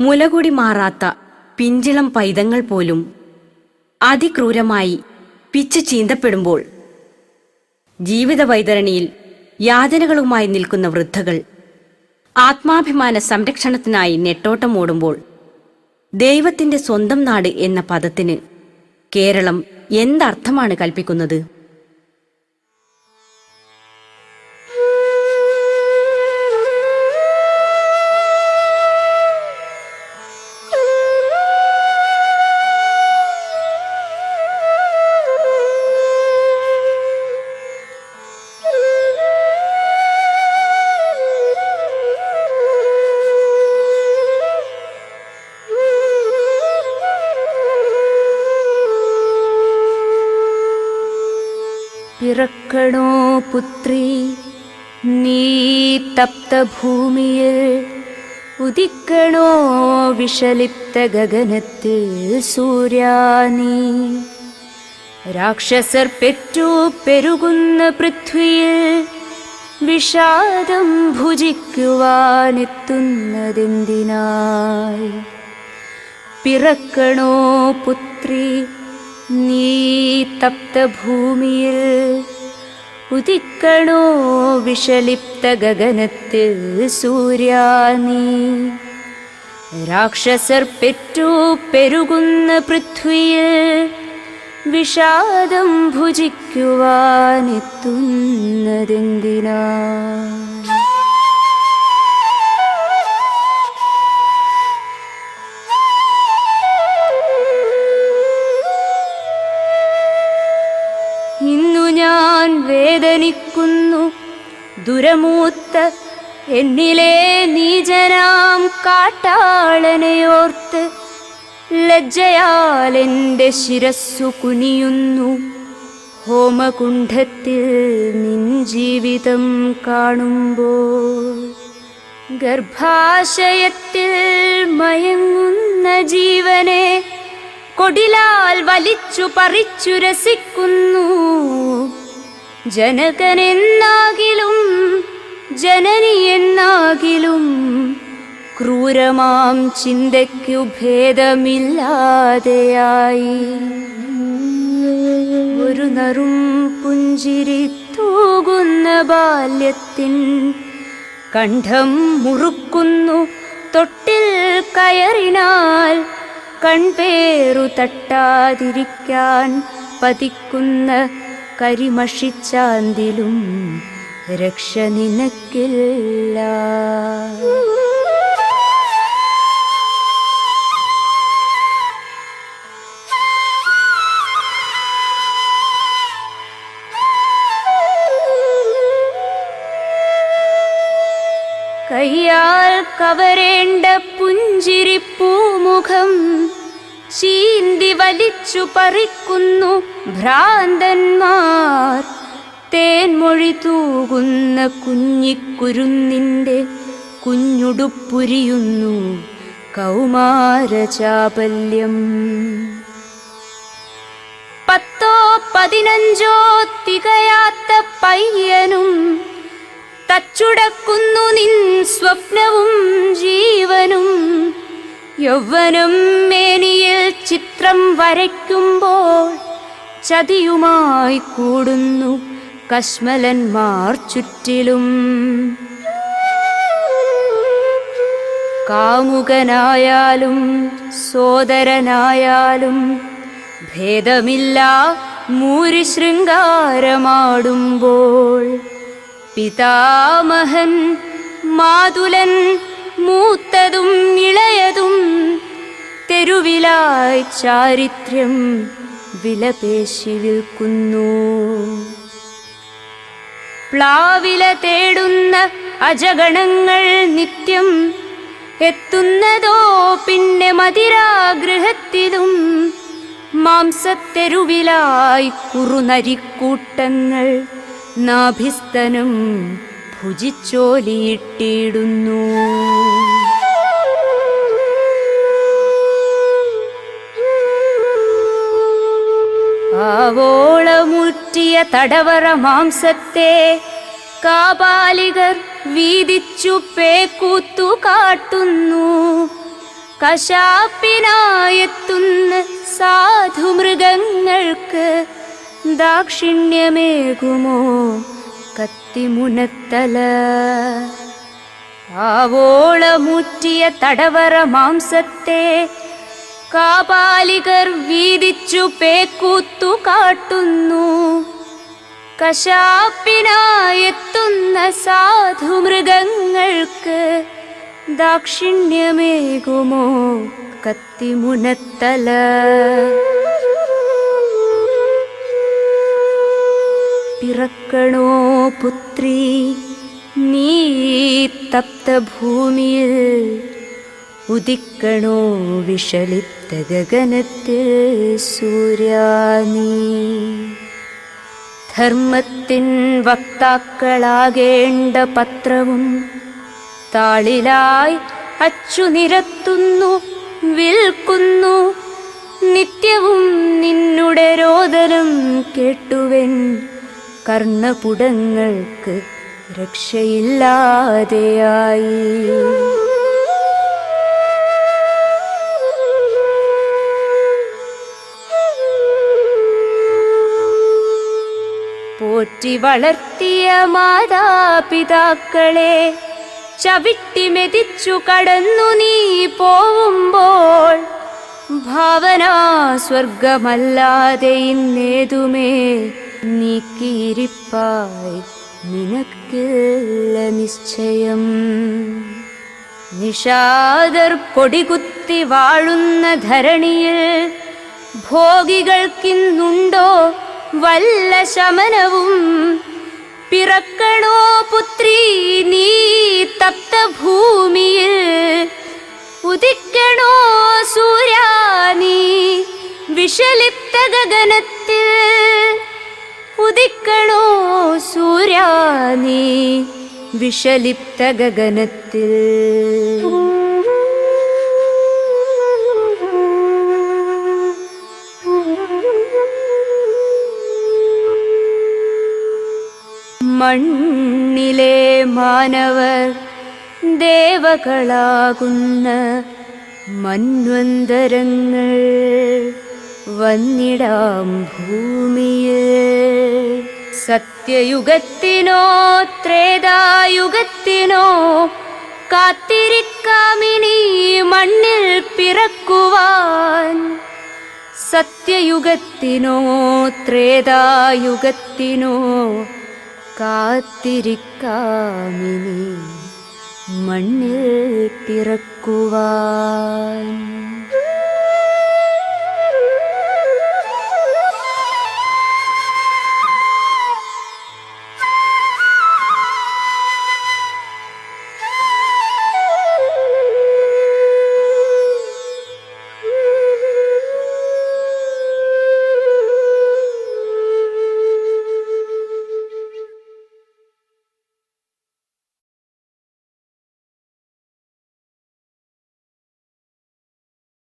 മുലകുടി മാറാത്ത പിഞ്ചിളം പൈതങ്ങൾ പോലും അതിക്രൂരമായി പിച്ച് ചീന്തപ്പെടുമ്പോൾ ജീവിത വൈതരണിയിൽ യാതനകളുമായി നിൽക്കുന്ന വൃദ്ധകൾ ആത്മാഭിമാന സംരക്ഷണത്തിനായി നെട്ടോട്ടമോടുമ്പോൾ ദൈവത്തിന്റെ സ്വന്തം നാട് എന്ന പദത്തിന് കേരളം എന്തർത്ഥമാണ് കൽപ്പിക്കുന്നത്? പിറക്കണോ പുത്രി നീ തപ്തഭൂമിയിൽ ഉദിക്കണോ വിഷലിപ്ത ഗഗനത്തിൽ സൂര്യാനീ രാക്ഷസർ പെറ്റു പെരുകുന്ന പൃഥ്വിയിൽ വിഷാദം ഭുജിക്കുവാനെത്തുന്നതെന്തിനായി പിറക്കണോ പുത്രി നീ തപ്തഭൂമിയിൽ ഉദിക്കണോ വിഷലിപ്ത ഗഗനത്തിൽ സൂര്യാനീ രാക്ഷസർ പെറ്റു പെരുകുന്ന പൃഥ്വിയിൽ വിഷാദം ഭുജിക്കുവാനെത്തുന്നതെന്തിനാ ഇന്നു ഞാൻ വേദനിക്കുന്നു. ദുരമൂത്ത് എന്നിലെ നീചനാം കാട്ടാളനെയോർത്ത് ലജ്ജയാൽ എന്റെ ശിരസ്സു കുനിയുന്നു. ഹോമകുണ്ഠത്തിൽ നിൻ ജീവിതം കാണുമ്പോൾ ഗർഭാശയത്തിൽ മയങ്ങുന്ന ജീവനെ കൊടിലാൽ വലിച്ചു പറിച്ചു രസിക്കുന്നു. ജനനി എന്നാകിലും ക്രൂരമാം ചിന്തയ്ക്കു ഭേദമില്ലാതെയായി. ഒരു നറും പുഞ്ചിരി തൂകുന്ന ബാല്യത്തിൻ കണ്ഠം മുറുക്കുന്നു. തൊട്ടിൽ കയറിനാൽ കൺപേറു തട്ടാതിരിക്കാൻ പതിക്കുന്ന കരിമഷിച്ചാന്തിലും രക്ഷ നിനക്കില്ല. കയ്യാൽ കവരേണ്ട പുഞ്ചിരിപ്പൂമുഖം ചീന്തി വലിച്ചു പറിക്കുന്നു ഭ്രാന്തന്മാർ. തേൻമൊഴി തൂകുന്ന കുഞ്ഞിക്കുരുന്നിന്റെ കുഞ്ഞുടുപ്പുരിയുന്നു കൗമാരചാപല്യം. പത്തോ പതിനഞ്ചോ തികയാത്ത പയ്യനും തച്ചുടക്കുന്നു നിൻ സ്വപ്നവും ജീവനും. യൗവനം മേനിയിൽ ചിത്രം വരയ്ക്കുമ്പോൾ ചതിയുമായി കൂടുന്നു കശ്മലന്മാർ ചുറ്റിലും. കാമുകനായാലും സോദരനായാലും ഭേദമില്ല മൂരി ശൃംഗാരമാടുമ്പോൾ പിതാമഹൻ മാതുലൻ മൂത്തതും ഇളയതും തെരുവിലായി ചാരിത്രം വിലപേശി വിൽക്കുന്നു. പ്ലാവില തേടുന്ന അജഗണങ്ങൾ നിത്യം എത്തുന്നതോ പിന്നെ മതിരാഗൃഹത്തിലും മാംസത്തെരുവിലായി കുറുനരിക്കൂട്ടങ്ങൾ നാഭിസ്തനം ഭുജിച്ചോലിയിട്ടിടുന്നു. ആവോളമുറ്റിയ തടവറ മാംസത്തെ കാപാലികർ വീതിച്ചു പേക്കൂത്തു കാട്ടുന്നു. കശാപ്പിനായെത്തുന്ന സാധുമൃഗങ്ങൾക്ക് ദാക്ഷിണ്യമേകുമോ? കത്തിമുനത്തല. ആവോളമൂറ്റിയ തടവറ മാംസത്തെ കാപാലികർ വീതിച്ചു പേക്കൂത്തു കാട്ടുന്നു. കശാപ്പിനായെത്തുന്ന സാധു മൃഗങ്ങൾക്ക് ദാക്ഷിണ്യമേകുമോ? കത്തിമുനത്തല. പിറക്കണോ പുത്രി? നീ തപ്തഭൂമിയിൽ ഉദിക്കണോ വിഷളിത്ത ഗഗനത്തിൽ സൂര്യാനീ? ധർമ്മത്തിൻ വക്താക്കളാകേണ്ട പത്രവും താളിലായി അച്ചു നിരത്തുന്നു വിൽക്കുന്നു. നിത്യവും നിന്നുടെ രോദനം കേട്ടുവൻ കർണപുടങ്ങൾക്ക് രക്ഷയില്ലാതെയായി. പോറ്റി വളർത്തിയ മാതാപിതാക്കളെ ചവിട്ടി മെതിച്ചു കടന്നു നീ പോവുമ്പോൾ ഭാവന സ്വർഗമല്ലാതെ ഇന്നേതുമേ നീക്കിയിരിപ്പായി നിനക്കില്ല നിശ്ചയം. നിഷാദർ കൊടികുത്തി വാഴുന്ന ധരണിയിൽ ഭോഗികൾക്കിന്നുണ്ടോ വല്ല ശമനവും? പിറക്കണോ പുത്രി നീ തപ്തഭൂമിയിൽ? ഉദിക്കണോ സൂര്യാനീ വിഷലിപ്ത ഗഗനത്തിൽ ഉദിക്കണോ സൂര്യാനി വിഷലിപ്ത ഗഗനത്തിൽ. മണ്ണിലെ മാനവർ ദേവകളാകുന്ന മന്വന്തരങ്ങൾ. വന്നിടാം ഭൂമിയെ സത്യയുഗത്തിനോ ത്രേതായുഗത്തിനോ കാത്തിരിക്കാമിനി മണ്ണിൽ പിറക്കുവാൻ. സത്യയുഗത്തിനോ ത്രേതായുഗത്തിനോ കാത്തിരിക്കാമിനി മണ്ണിൽ പിറക്കുവാൻ.